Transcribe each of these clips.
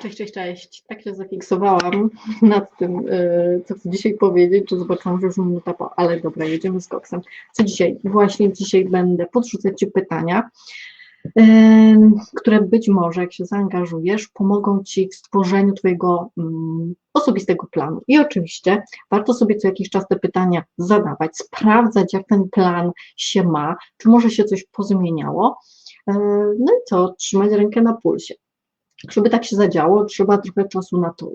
Cześć, cześć, cześć. Tak się zafiksowałam nad tym, y, co chcę dzisiaj powiedzieć, to zobaczyłam, że już minuta po, ale dobra, jedziemy z koksem. Co dzisiaj? Właśnie dzisiaj będę podrzucać Ci pytania, y, które być może, jak się zaangażujesz, pomogą Ci w stworzeniu Twojego mm, osobistego planu. I oczywiście warto sobie co jakiś czas te pytania zadawać, sprawdzać, jak ten plan się ma, czy może się coś pozmieniało. Y, No i co? Trzymać rękę na pulsie. Żeby tak się zadziało, trzeba trochę czasu na to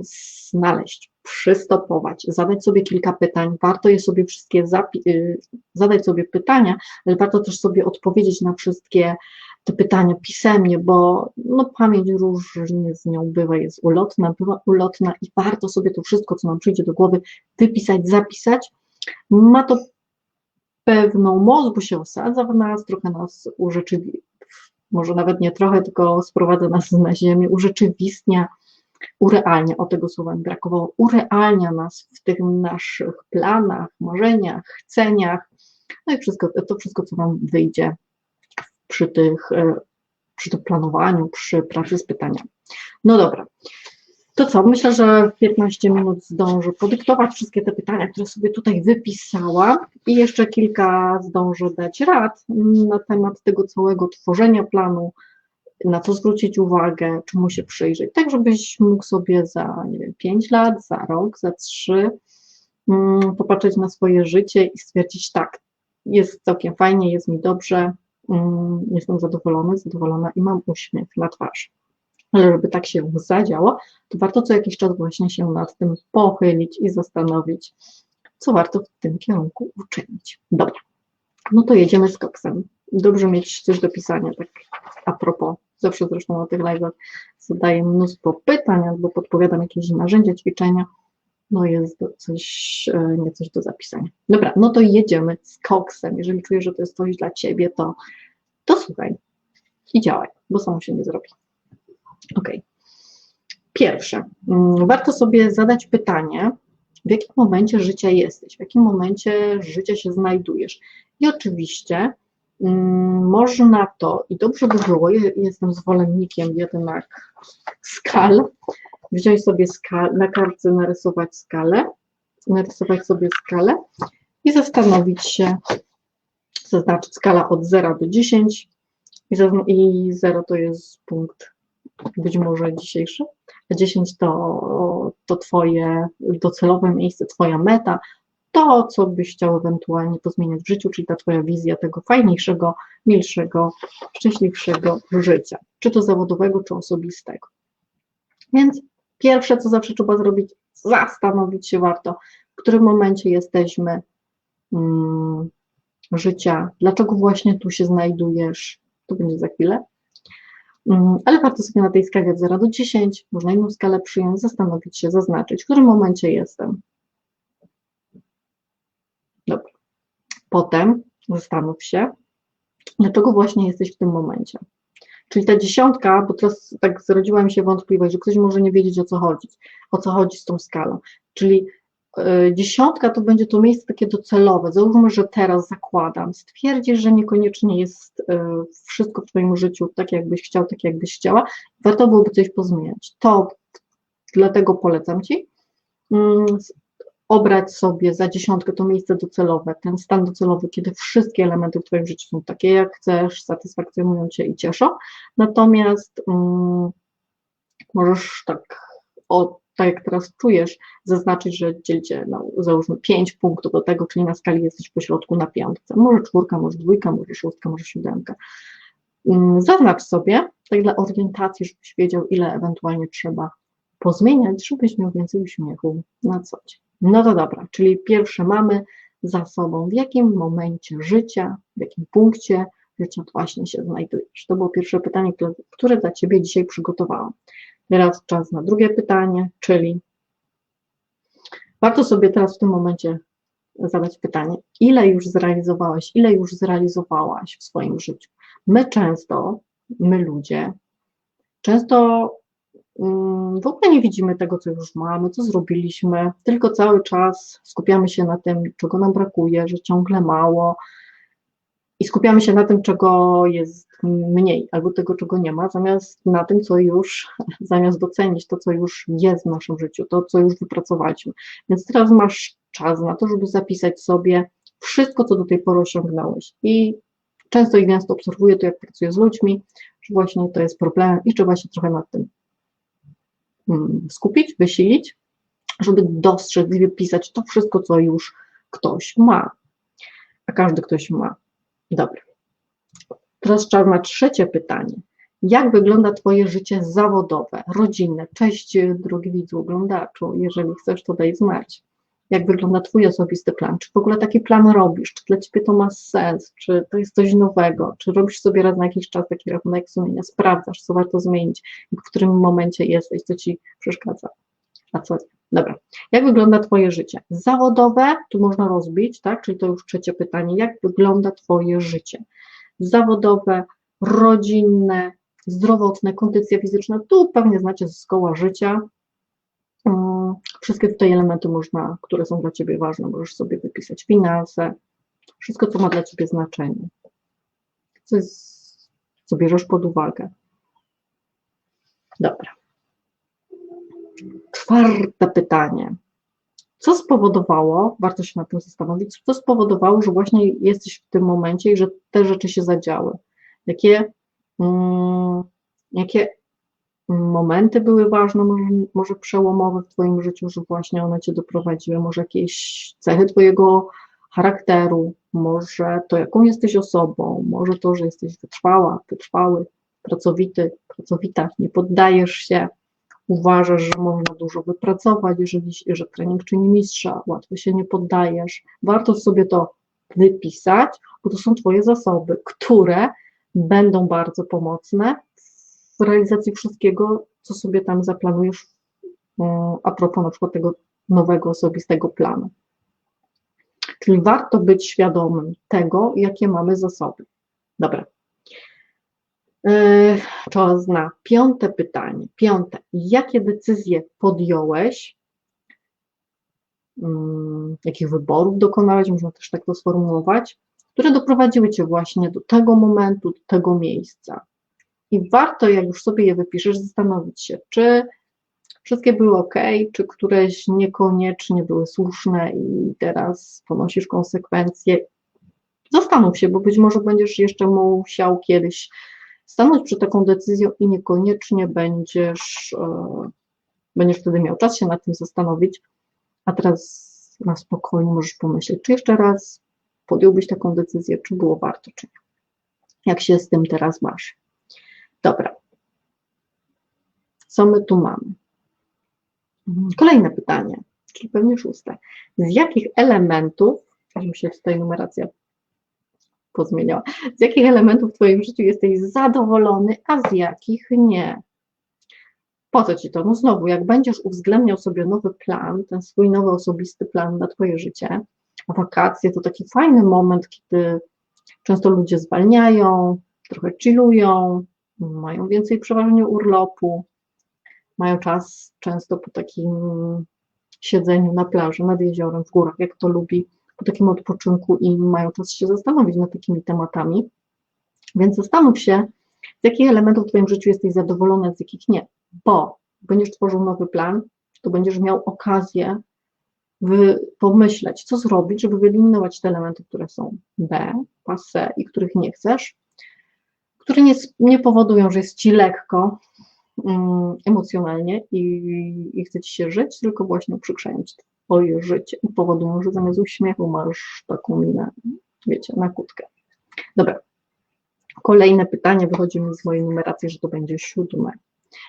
znaleźć, przystopować, zadać sobie kilka pytań. Warto je sobie wszystkie y, zadać sobie pytania, ale warto też sobie odpowiedzieć na wszystkie te pytania pisemnie, bo no, pamięć różnie z nią bywa, jest ulotna, bywa ulotna i warto sobie to wszystko, co nam przyjdzie do głowy, wypisać, zapisać. Ma to pewną moc, bo się osadza w nas, trochę nas urzeczywistnia może nawet nie trochę, tylko sprowadza nas na ziemię, urzeczywistnia, urealnia, o tego słowa mi brakowało, urealnia nas w tych naszych planach, marzeniach, chceniach, no i wszystko, to wszystko, co nam wyjdzie przy, tych, e, przy tym planowaniu, przy pracy z pytaniami. No dobra, to co? Myślę, że w 15 minut zdążę podyktować wszystkie te pytania, które sobie tutaj wypisałam i jeszcze kilka zdążę dać rad na temat tego całego tworzenia planu, na co zwrócić uwagę, czemu się przyjrzeć, tak żebyś mógł sobie za, nie wiem, 5 lat, za rok, za 3 mm, popatrzeć na swoje życie i stwierdzić tak, jest całkiem fajnie, jest mi dobrze, mm, jestem zadowolony, zadowolona i mam uśmiech na twarzy żeby tak się zadziało, to warto co jakiś czas właśnie się nad tym pochylić i zastanowić, co warto w tym kierunku uczynić. Dobra, no to jedziemy z koksem. Dobrze mieć coś do pisania, tak a propos, zawsze zresztą na tych live'ach zadaję mnóstwo pytań albo podpowiadam jakieś narzędzia, ćwiczenia, no jest coś, e, nie coś do zapisania. Dobra, no to jedziemy z koksem. Jeżeli czujesz, że to jest coś dla Ciebie, to, to słuchaj i działaj, bo samo się nie zrobi. Ok. Pierwsze, mm, warto sobie zadać pytanie, w jakim momencie życia jesteś, w jakim momencie życia się znajdujesz. I oczywiście mm, można to, i dobrze by było, ja jestem zwolennikiem jednak skal, wziąć sobie skal, na kartce narysować skalę, narysować sobie skalę i zastanowić się, zaznaczyć skala od 0 do 10 i, i 0 to jest punkt być może dzisiejszy, a 10 to, to Twoje docelowe miejsce, Twoja meta, to, co byś chciał ewentualnie pozmieniać w życiu, czyli ta Twoja wizja tego fajniejszego, milszego, szczęśliwszego życia, czy to zawodowego, czy osobistego. Więc pierwsze, co zawsze trzeba zrobić, zastanowić się warto, w którym momencie jesteśmy hmm, życia, dlaczego właśnie tu się znajdujesz, to będzie za chwilę, ale warto sobie na tej skali od 0 do 10, można inną skalę przyjąć, zastanowić się, zaznaczyć, w którym momencie jestem. Dobra. Potem zastanów się, dlaczego właśnie jesteś w tym momencie. Czyli ta dziesiątka, bo teraz tak zrodziła mi się wątpliwość, że ktoś może nie wiedzieć o co chodzi, o co chodzi z tą skalą. Czyli dziesiątka to będzie to miejsce takie docelowe. Załóżmy, że teraz zakładam, stwierdzisz, że niekoniecznie jest e, wszystko w Twoim życiu tak, jakbyś chciał, tak, jakbyś chciała. Warto byłoby coś pozmieniać. To dlatego polecam Ci mm, obrać sobie za dziesiątkę to miejsce docelowe, ten stan docelowy, kiedy wszystkie elementy w Twoim życiu są takie, jak chcesz, satysfakcjonują Cię i cieszą. Natomiast um, możesz tak od tak jak teraz czujesz, zaznaczyć, że dzielcie, no, załóżmy 5 punktów do tego, czyli na skali jesteś po środku na piątce. Może czwórka, może dwójka, może szóstka, może siódemka. Mm, zaznacz sobie, tak dla orientacji, żebyś wiedział, ile ewentualnie trzeba pozmieniać, żebyś miał więcej uśmiechu na co dzień. No to dobra, czyli pierwsze mamy za sobą, w jakim momencie życia, w jakim punkcie życia właśnie się znajdujesz. To było pierwsze pytanie, które, które dla Ciebie dzisiaj przygotowałam. Teraz czas na drugie pytanie, czyli warto sobie teraz w tym momencie zadać pytanie, ile już zrealizowałeś, ile już zrealizowałaś w swoim życiu. My często, my ludzie, często mm, w ogóle nie widzimy tego, co już mamy, co zrobiliśmy, tylko cały czas skupiamy się na tym, czego nam brakuje, że ciągle mało, i skupiamy się na tym, czego jest mniej, albo tego, czego nie ma, zamiast na tym, co już, zamiast docenić to, co już jest w naszym życiu, to, co już wypracowaliśmy. Więc teraz masz czas na to, żeby zapisać sobie wszystko, co do tej pory osiągnąłeś. I często i gęsto obserwuję to, jak pracuję z ludźmi, że właśnie to jest problem i trzeba się trochę nad tym mm, skupić, wysilić, żeby dostrzec i wypisać to wszystko, co już ktoś ma. A każdy ktoś ma. Dobra. Teraz na trzecie pytanie. Jak wygląda Twoje życie zawodowe, rodzinne? Cześć, drogi widzu, oglądaczu. Jeżeli chcesz, to daj znać. Jak wygląda Twój osobisty plan? Czy w ogóle taki plan robisz? Czy dla Ciebie to ma sens? Czy to jest coś nowego? Czy robisz sobie raz na jakiś czas taki rachunek sumienia? Sprawdzasz, co warto zmienić, w którym momencie jesteś, co Ci przeszkadza, a co. Dobra. Jak wygląda Twoje życie? Zawodowe, tu można rozbić, tak? Czyli to już trzecie pytanie. Jak wygląda Twoje życie? Zawodowe, rodzinne, zdrowotne, kondycja fizyczna. Tu pewnie znacie z koła życia. Wszystkie tutaj elementy można, które są dla Ciebie ważne, możesz sobie wypisać finanse, wszystko, co ma dla Ciebie znaczenie. Co, jest, co bierzesz pod uwagę. Dobra. Czwarte pytanie. Co spowodowało, warto się nad tym zastanowić, co spowodowało, że właśnie jesteś w tym momencie i że te rzeczy się zadziały? Jakie, mm, jakie momenty były ważne, może, może przełomowe w Twoim życiu, że właśnie one Cię doprowadziły, może jakieś cechy Twojego charakteru, może to, jaką jesteś osobą, może to, że jesteś wytrwała, wytrwały, pracowity, pracowita, nie poddajesz się, uważasz, że można dużo wypracować, jeżeli, że trening czyni mistrza, łatwo się nie poddajesz. Warto sobie to wypisać, bo to są Twoje zasoby, które będą bardzo pomocne w realizacji wszystkiego, co sobie tam zaplanujesz e, a propos na przykład tego nowego osobistego planu. Czyli warto być świadomym tego, jakie mamy zasoby. Dobra. Yy, czas na piąte pytanie. Piąte. Jakie decyzje podjąłeś? Yy, jakich wyborów dokonałeś? Można też tak to sformułować, które doprowadziły Cię właśnie do tego momentu, do tego miejsca. I warto, jak już sobie je wypiszesz, zastanowić się, czy wszystkie były ok, czy któreś niekoniecznie były słuszne i teraz ponosisz konsekwencje. Zastanów się, bo być może będziesz jeszcze musiał kiedyś stanąć przed taką decyzją i niekoniecznie będziesz, e, będziesz wtedy miał czas się nad tym zastanowić, a teraz na spokojnie możesz pomyśleć, czy jeszcze raz podjąłbyś taką decyzję, czy było warto, czy nie. Jak się z tym teraz masz? Dobra. Co my tu mamy? Kolejne pytanie, czyli pewnie szóste. Z jakich elementów, mi się tutaj numeracja pozmieniała. Z jakich elementów w Twoim życiu jesteś zadowolony, a z jakich nie? Po co Ci to? No znowu, jak będziesz uwzględniał sobie nowy plan, ten swój nowy osobisty plan na Twoje życie, a wakacje to taki fajny moment, kiedy często ludzie zwalniają, trochę chillują, mają więcej przeważnie urlopu, mają czas często po takim siedzeniu na plaży, nad jeziorem, w górach, jak to lubi po takim odpoczynku i mają czas się zastanowić nad takimi tematami. Więc zastanów się, z jakich elementów w Twoim życiu jesteś zadowolony, z jakich nie. Bo będziesz tworzył nowy plan, to będziesz miał okazję pomyśleć, co zrobić, żeby wyeliminować te elementy, które są B, passe i których nie chcesz, które nie, nie powodują, że jest Ci lekko um, emocjonalnie i, i chce Ci się żyć, tylko właśnie uprzykrzają Ci życie i powodują, że zamiast uśmiechu masz taką minę, wiecie, na kutkę. Dobra. Kolejne pytanie wychodzi mi z mojej numeracji, że to będzie siódme.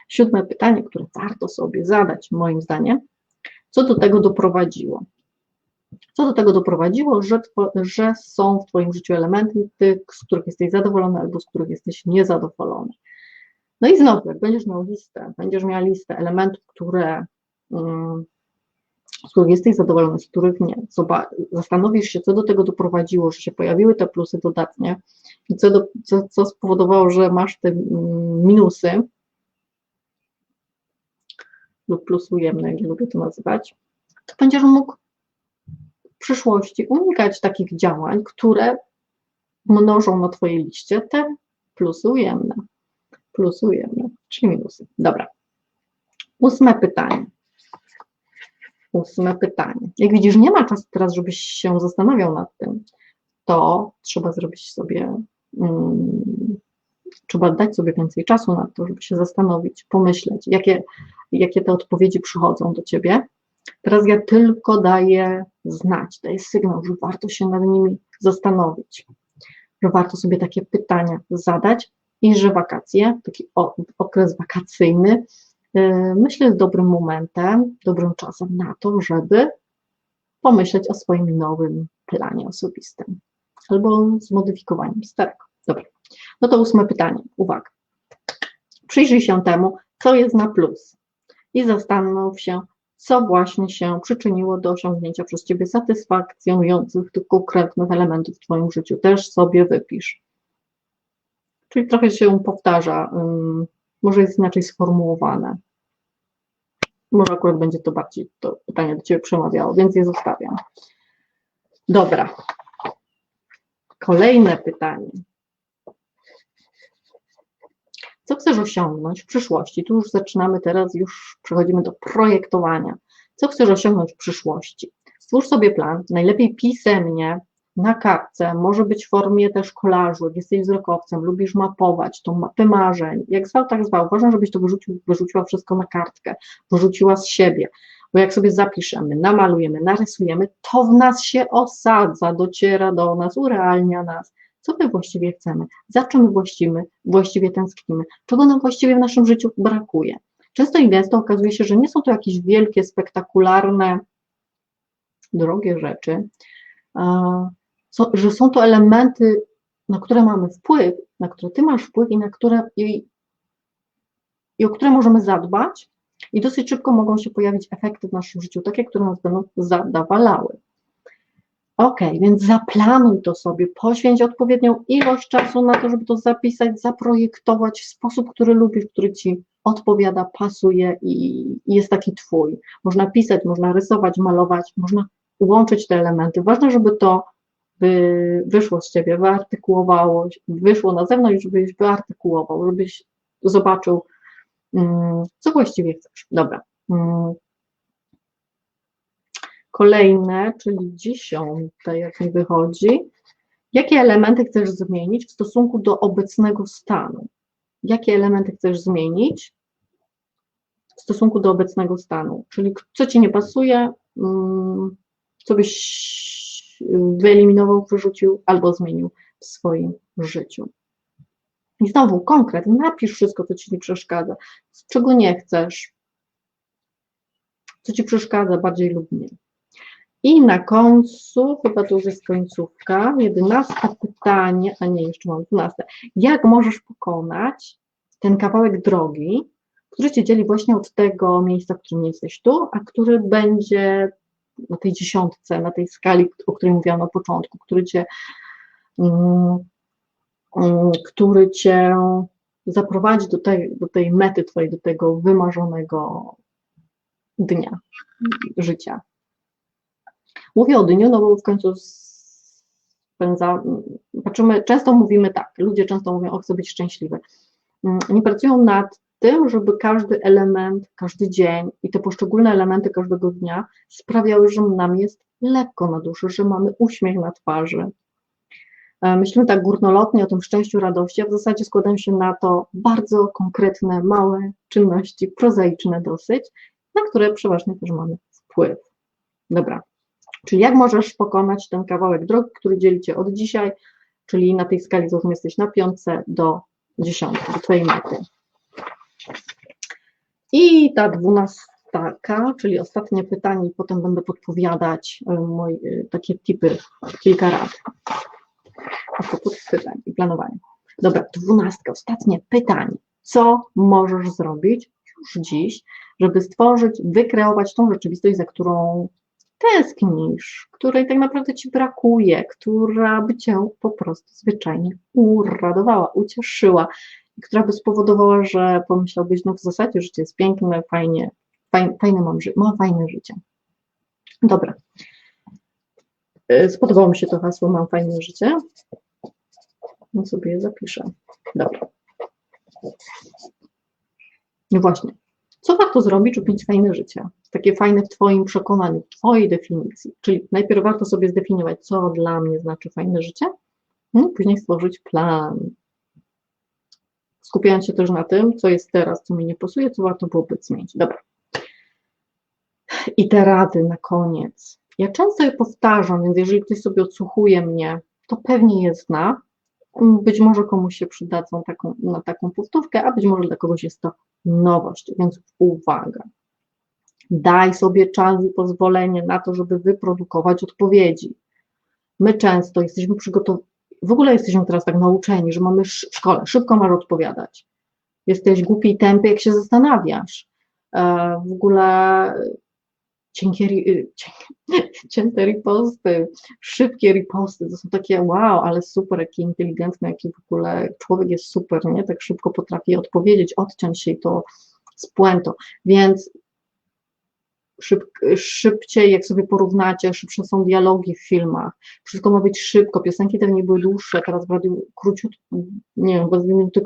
Siódme pytanie, które warto sobie zadać, moim zdaniem, co do tego doprowadziło? Co do tego doprowadziło, że, że są w Twoim życiu elementy, z których jesteś zadowolony albo z których jesteś niezadowolony. No i znowu, jak będziesz miał listę, będziesz miała listę elementów, które um, z których jesteś zadowolony, z których nie. Zastanowisz się, co do tego doprowadziło, że się pojawiły te plusy dodatnie i co, do, co, co spowodowało, że masz te minusy lub plus ujemne, jak lubię to nazywać, to będziesz mógł w przyszłości unikać takich działań, które mnożą na Twojej liście te Plusy ujemne. Plusy ujemne, czyli minusy. Dobra. Ósme pytanie. Ósme pytanie. Jak widzisz, nie ma czasu teraz, żebyś się zastanawiał nad tym. To trzeba zrobić sobie, um, trzeba dać sobie więcej czasu na to, żeby się zastanowić, pomyśleć, jakie, jakie te odpowiedzi przychodzą do ciebie. Teraz ja tylko daję znać, daję sygnał, że warto się nad nimi zastanowić, że warto sobie takie pytania zadać i że wakacje, taki okres wakacyjny, myślę, jest dobrym momentem, dobrym czasem na to, żeby pomyśleć o swoim nowym planie osobistym albo zmodyfikowaniem starego. Dobra, no to ósme pytanie, uwaga. Przyjrzyj się temu, co jest na plus i zastanów się, co właśnie się przyczyniło do osiągnięcia przez Ciebie satysfakcjonujących tych konkretnych elementów w Twoim życiu. Też sobie wypisz. Czyli trochę się powtarza, może jest inaczej sformułowane. Może akurat będzie to bardziej to pytanie do Ciebie przemawiało, więc je zostawiam. Dobra. Kolejne pytanie. Co chcesz osiągnąć w przyszłości? Tu już zaczynamy teraz, już przechodzimy do projektowania. Co chcesz osiągnąć w przyszłości? Stwórz sobie plan, najlepiej pisemnie, na kartce, może być w formie też kolażu, jesteś wzrokowcem, lubisz mapować tą mapę marzeń, jak zwał, tak zwał, ważne, żebyś to wyrzucił, wyrzuciła wszystko na kartkę, wyrzuciła z siebie, bo jak sobie zapiszemy, namalujemy, narysujemy, to w nas się osadza, dociera do nas, urealnia nas, co my właściwie chcemy, za czym właściwie, właściwie tęsknimy, czego nam właściwie w naszym życiu brakuje. Często i gęsto okazuje się, że nie są to jakieś wielkie, spektakularne, drogie rzeczy, że są to elementy, na które mamy wpływ, na które ty masz wpływ i na które i, i o które możemy zadbać i dosyć szybko mogą się pojawić efekty w naszym życiu, takie, które nas będą zadawalały. Ok, więc zaplanuj to sobie, poświęć odpowiednią ilość czasu na to, żeby to zapisać, zaprojektować w sposób, który lubisz, który ci odpowiada, pasuje i, i jest taki twój. Można pisać, można rysować, malować, można łączyć te elementy. Ważne, żeby to by wyszło z ciebie, wyartykułowało, wyszło na zewnątrz, żebyś wyartykułował, żebyś zobaczył, mm, co właściwie chcesz. Dobra. Mm. Kolejne, czyli dziesiąte, jak mi wychodzi. Jakie elementy chcesz zmienić w stosunku do obecnego stanu? Jakie elementy chcesz zmienić w stosunku do obecnego stanu? Czyli co ci nie pasuje, mm, co byś wyeliminował, wyrzucił albo zmienił w swoim życiu. I znowu konkret, napisz wszystko, co ci nie przeszkadza, czego nie chcesz, co ci przeszkadza bardziej lub mniej. I na końcu, chyba to już jest końcówka, jedenaste pytanie, a nie, jeszcze mam dwunaste. Jak możesz pokonać ten kawałek drogi, który cię dzieli właśnie od tego miejsca, w którym jesteś tu, a który będzie na tej dziesiątce, na tej skali, o której mówiłam na początku, który cię, mm, mm, który cię zaprowadzi do tej, do tej mety twojej, do tego wymarzonego dnia życia. Mówię o dniu, no bo w końcu spędza, patrzymy, często mówimy tak, ludzie często mówią, o chcę być szczęśliwy. Mm, nie pracują nad tym, żeby każdy element, każdy dzień i te poszczególne elementy każdego dnia sprawiały, że nam jest lekko na duszy, że mamy uśmiech na twarzy. E, myślimy tak górnolotnie o tym szczęściu, radości, a w zasadzie składają się na to bardzo konkretne, małe czynności, prozaiczne dosyć, na które przeważnie też mamy wpływ. Dobra, czyli jak możesz pokonać ten kawałek drogi, który dzieli Cię od dzisiaj, czyli na tej skali, załóżmy, jesteś na piątce do dziesiątki, do Twojej mety. I ta dwunastaka, czyli ostatnie pytanie, potem będę podpowiadać e, moje takie tipy, kilka rad. A propos pytań i planowania. Dobra, dwunastka, ostatnie pytanie. Co możesz zrobić już dziś, żeby stworzyć, wykreować tą rzeczywistość, za którą tęsknisz, której tak naprawdę ci brakuje, która by cię po prostu zwyczajnie uradowała, ucieszyła która by spowodowała, że pomyślałbyś, no w zasadzie życie jest piękne, fajnie, fajne, mam fajne życie. Dobra. E, spodobało mi się to hasło, mam fajne życie. No sobie je zapiszę. Dobra. No właśnie. Co warto zrobić, żeby mieć fajne życie? Takie fajne w Twoim przekonaniu, w Twojej definicji. Czyli najpierw warto sobie zdefiniować, co dla mnie znaczy fajne życie, no, później stworzyć plan. Skupiając się też na tym, co jest teraz, co mi nie pasuje, co warto byłoby zmienić. Dobra. I te rady na koniec. Ja często je powtarzam, więc jeżeli ktoś sobie odsłuchuje mnie, to pewnie je zna. Być może komuś się przydadzą taką, na taką powtórkę, a być może dla kogoś jest to nowość, więc uwaga. Daj sobie czas i pozwolenie na to, żeby wyprodukować odpowiedzi. My często jesteśmy przygotowani, w ogóle jesteśmy teraz tak nauczeni, że mamy w szkole, szybko masz odpowiadać. Jesteś głupi i tępy, jak się zastanawiasz. E, w ogóle cienkie, cięte riposty, szybkie riposty, to są takie wow, ale super, jaki inteligentny, jaki w ogóle człowiek jest super, nie? Tak szybko potrafi odpowiedzieć, odciąć się i to z puentą. Więc szyb, szybciej, jak sobie porównacie, szybsze są dialogi w filmach, wszystko ma być szybko, piosenki te nie były dłuższe, teraz w radiu króciut, nie wiem, bo dwie minuty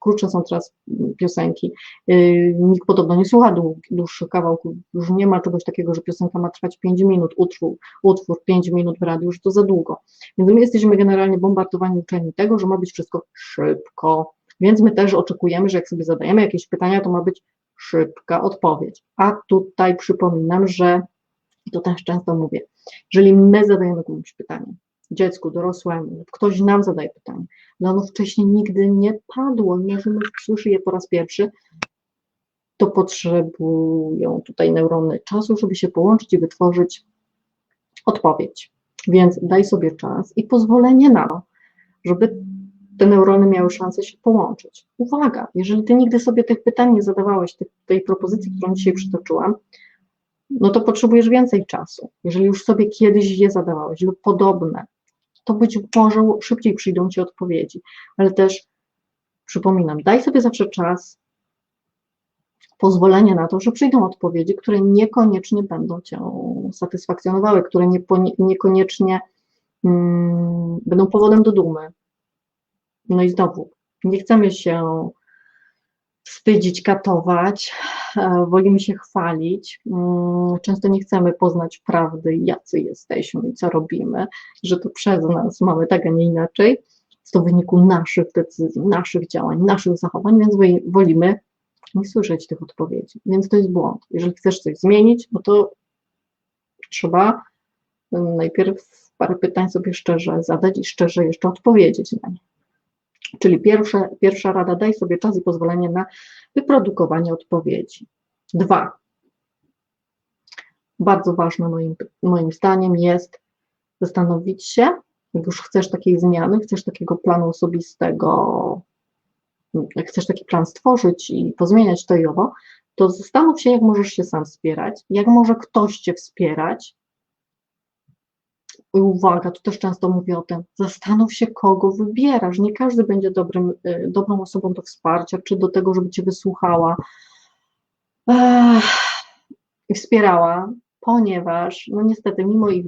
krótsze są teraz piosenki, yy, nikt podobno nie słucha dłuższych kawałków, już nie ma czegoś takiego, że piosenka ma trwać 5 minut, utwór, utwór 5 minut w radiu, już to za długo, więc my jesteśmy generalnie bombardowani uczeni tego, że ma być wszystko szybko, więc my też oczekujemy, że jak sobie zadajemy jakieś pytania, to ma być szybka odpowiedź. A tutaj przypominam, że to też często mówię, jeżeli my zadajemy komuś pytanie, dziecku, dorosłemu, ktoś nam zadaje pytanie, no ono wcześniej nigdy nie padło, nie że słyszy je po raz pierwszy, to potrzebują tutaj neurony czasu, żeby się połączyć i wytworzyć odpowiedź. Więc daj sobie czas i pozwolenie na to, żeby te neurony miały szansę się połączyć. Uwaga, jeżeli ty nigdy sobie tych pytań nie zadawałeś, tej, tej propozycji, którą dzisiaj przytoczyłam, no to potrzebujesz więcej czasu. Jeżeli już sobie kiedyś je zadawałeś lub podobne, to być może szybciej przyjdą ci odpowiedzi, ale też przypominam, daj sobie zawsze czas, pozwolenie na to, że przyjdą odpowiedzi, które niekoniecznie będą cię satysfakcjonowały, które niekoniecznie mm, będą powodem do dumy, no i znowu, nie chcemy się wstydzić, katować, e, wolimy się chwalić. Mm, często nie chcemy poznać prawdy, jacy jesteśmy i co robimy, że to przez nas mamy tak, a nie inaczej. Jest to w wyniku naszych decyzji, naszych działań, naszych zachowań, więc wolimy nie słyszeć tych odpowiedzi. Więc to jest błąd. Jeżeli chcesz coś zmienić, no to trzeba mm, najpierw parę pytań sobie szczerze zadać i szczerze jeszcze odpowiedzieć na nie. Czyli pierwsza, pierwsza rada, daj sobie czas i pozwolenie na wyprodukowanie odpowiedzi. Dwa, bardzo ważne moim, moim zdaniem jest zastanowić się, jak już chcesz takiej zmiany, chcesz takiego planu osobistego, jak chcesz taki plan stworzyć i pozmieniać to i owo, to zastanów się, jak możesz się sam wspierać, jak może ktoś Cię wspierać, uwaga, tu też często mówię o tym, zastanów się, kogo wybierasz. Nie każdy będzie dobrym, y, dobrą osobą do wsparcia, czy do tego, żeby Cię wysłuchała i wspierała, ponieważ, no niestety, mimo ich,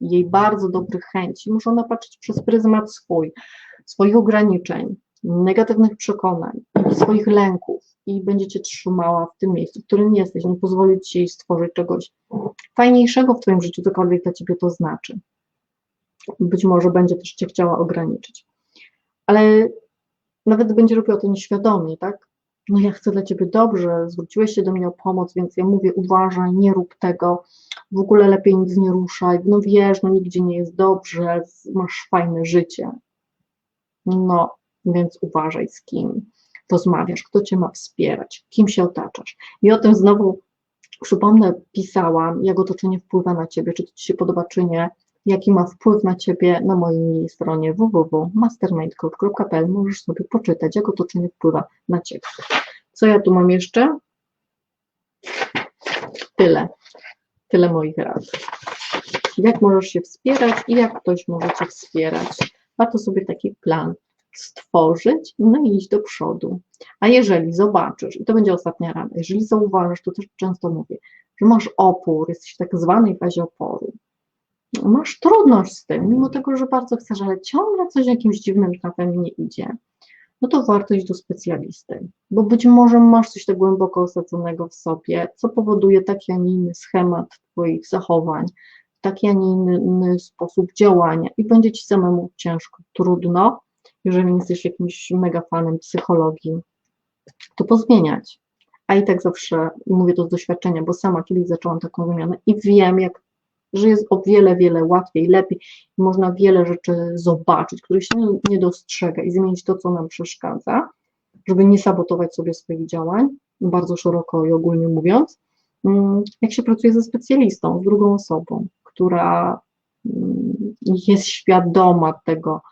jej bardzo dobrych chęci, muszą ona patrzeć przez pryzmat swój, swoich ograniczeń, negatywnych przekonań, swoich lęków i będzie Cię trzymała w tym miejscu, w którym jesteś, nie pozwolić Ci stworzyć czegoś fajniejszego w Twoim życiu, cokolwiek dla Ciebie to znaczy być może będzie też Cię chciała ograniczyć. Ale nawet będzie robiła to nieświadomie, tak? No ja chcę dla Ciebie dobrze, zwróciłeś się do mnie o pomoc, więc ja mówię, uważaj, nie rób tego, w ogóle lepiej nic nie ruszaj, no wiesz, no nigdzie nie jest dobrze, masz fajne życie. No, więc uważaj z kim rozmawiasz, kto Cię ma wspierać, kim się otaczasz. I o tym znowu przypomnę, pisałam, jak otoczenie wpływa na Ciebie, czy to Ci się podoba, czy nie, jaki ma wpływ na Ciebie na mojej stronie www.mastermindcode.pl. Możesz sobie poczytać, jak otoczenie wpływa na Ciebie. Co ja tu mam jeszcze? Tyle. Tyle moich rad. Jak możesz się wspierać i jak ktoś może Cię wspierać. Warto sobie taki plan stworzyć, no i iść do przodu. A jeżeli zobaczysz, i to będzie ostatnia rada, jeżeli zauważysz, to też często mówię, że masz opór, jesteś w tak zwanej fazie oporu, masz trudność z tym, mimo tego, że bardzo chcesz, ale ciągle coś jakimś dziwnym trafem nie idzie, no to warto iść do specjalisty, bo być może masz coś tak głęboko osadzonego w sobie, co powoduje taki, a nie inny schemat Twoich zachowań, taki, a nie inny sposób działania i będzie Ci samemu ciężko, trudno, jeżeli nie jesteś jakimś mega fanem psychologii, to pozmieniać. A i tak zawsze mówię to z doświadczenia, bo sama kiedyś zaczęłam taką wymianę i wiem, jak, że jest o wiele, wiele łatwiej, lepiej. Można wiele rzeczy zobaczyć, których się nie, dostrzega i zmienić to, co nam przeszkadza, żeby nie sabotować sobie swoich działań, bardzo szeroko i ogólnie mówiąc. Mm, Jak się pracuje ze specjalistą, drugą osobą, która mm, jest świadoma tego,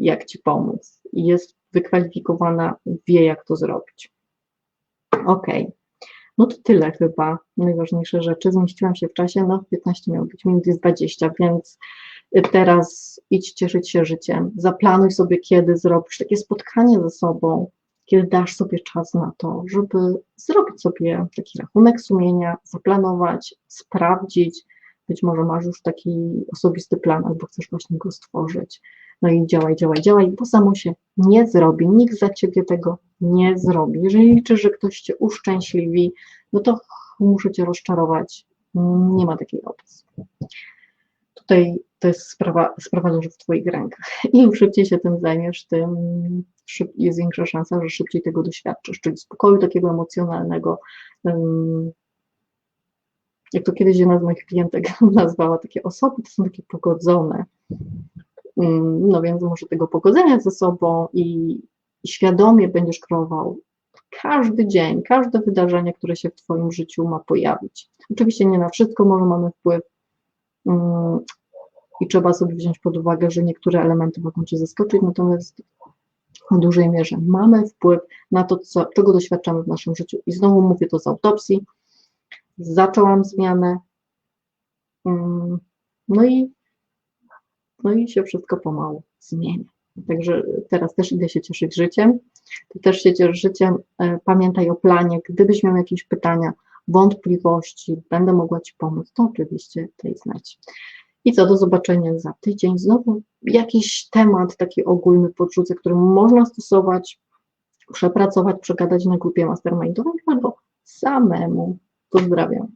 jak ci pomóc, jest wykwalifikowana, wie, jak to zrobić. Ok. No to tyle chyba, najważniejsze rzeczy. Zmieściłam się w czasie, no 15 miało być, minut jest 20, więc teraz idź cieszyć się życiem. Zaplanuj sobie, kiedy zrobisz takie spotkanie ze sobą, kiedy dasz sobie czas na to, żeby zrobić sobie taki rachunek sumienia, zaplanować, sprawdzić. Być może masz już taki osobisty plan, albo chcesz właśnie go stworzyć. No i działaj, działaj, działaj, bo samo się nie zrobi. Nikt za ciebie tego nie zrobi. Jeżeli liczysz, że ktoś cię uszczęśliwi, no to muszę cię rozczarować. Nie ma takiej opcji. Tutaj to jest sprawa, sprawa leży w twoich rękach. Im szybciej się tym zajmiesz, tym jest większa szansa, że szybciej tego doświadczysz, czyli spokoju takiego emocjonalnego. Jak to kiedyś jedna z moich klientek nazwała, takie osoby to są takie pogodzone. Um, no więc może tego pogodzenia ze sobą i, świadomie będziesz kreował każdy dzień, każde wydarzenie, które się w Twoim życiu ma pojawić. Oczywiście nie na wszystko może mamy wpływ um, i trzeba sobie wziąć pod uwagę, że niektóre elementy mogą Cię zaskoczyć, natomiast w dużej mierze mamy wpływ na to, co, czego doświadczamy w naszym życiu. I znowu mówię to z autopsji. Zaczęłam zmianę. Um, no i, no i się wszystko pomału zmienia. Także teraz też idę się cieszyć życiem. Ty też się ciesz życiem. E, Pamiętaj o planie. Gdybyś miał jakieś pytania, wątpliwości, będę mogła Ci pomóc, to oczywiście daj znać. I co, do zobaczenia za tydzień. Znowu jakiś temat taki ogólny podrzucę, który można stosować, przepracować, przegadać na grupie mastermindowej albo samemu. Pozdrawiam.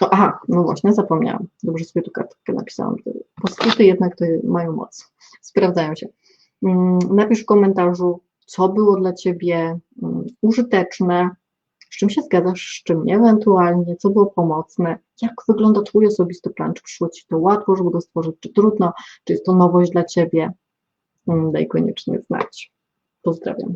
O, aha, no właśnie, zapomniałam. Dobrze sobie tu kartkę napisałam. Poskity jednak to mają moc. Sprawdzają się. Napisz w komentarzu, co było dla Ciebie użyteczne, z czym się zgadzasz, z czym nie ewentualnie, co było pomocne, jak wygląda Twój osobisty plan, czy przyszło Ci to łatwo, żeby go stworzyć, czy trudno, czy jest to nowość dla Ciebie, daj koniecznie znać. Pozdrawiam.